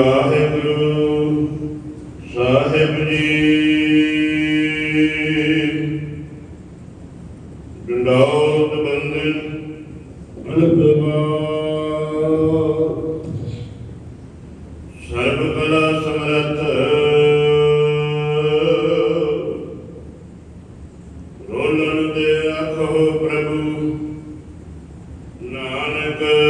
ਵਾਹਿਗੁਰੂ ਸਾਹਿਬ ਜੀ। ਡੰਡਾਉਤ ਬੰਦਨ ਅਲਗਵਾ ਸਰਬ ਕਲਾ ਸਮਰੱਥ। ਰੋਲਣ ਦੇ ਆਖੋ ਪ੍ਰਭੂ ਨਾਨਕ।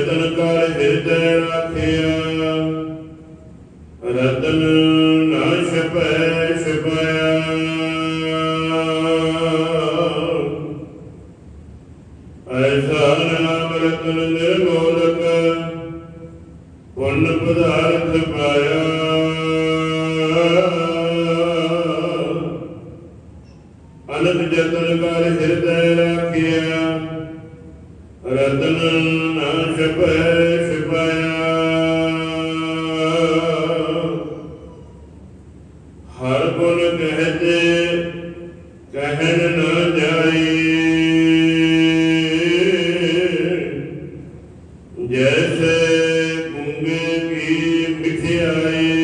ਅਨਕ ਕਰ ਹਿਰਦੈ ਰਾਖਿਆ। ਰਤਨ ਨਾ ਛਪੈ, ਛਪਾਇਆ। ਐਸਾ ਨਾਮ ਰਤਨ ਨਿਰਮੋਲਕ, ਪੁੰਨ ਪਦਾਰਥ ਪਾਇਆ। ਅਨਕ ਜਤਨ ਕਰ ਹਿਰਦੈ ਰਾਖਿਆ। ਰਤਨ ਨਾ ਛਪੈ ਛਪਾਇਆ ਹਰ ਗੁਣ ਕਹਤੇ ਕਹਿਣ ਨਾ ਜਾਏ। ਜੈਸੇ ਗੁੰਗੇ ਕੀ ਮਿਠਿਆਈ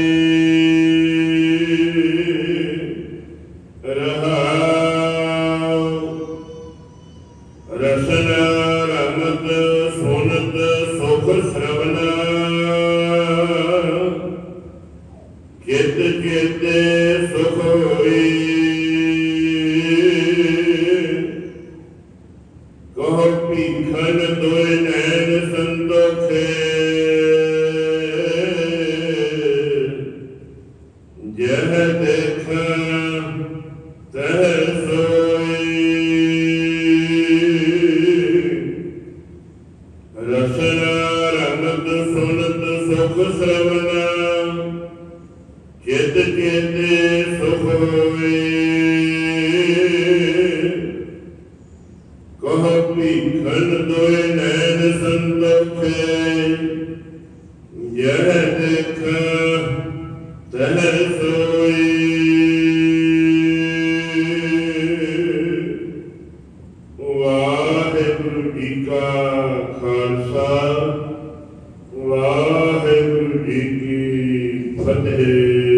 ਰਸਨ ਰਮਤ ਸੁਣਤ ਸੁਖ ਸ਼ਰਵਨ ਚਿਤ ਚੇਤੇ ਸੁਖ ਹੋਏ ਕਹ ਭੀਖਨ ਦੋਇ ਨੈਣ ਸੰਤੋਖੇ। ਯਹ ਦੇਖ ਤਹ ਸੋਈ ਵਾਹਿਗੁਰੂ ਜੀ ਕਾ ਖਾਲਸਾ, ਵਾਹਿਗੁਰੂ ਜੀ ਕੀ ਫਤਿਹ।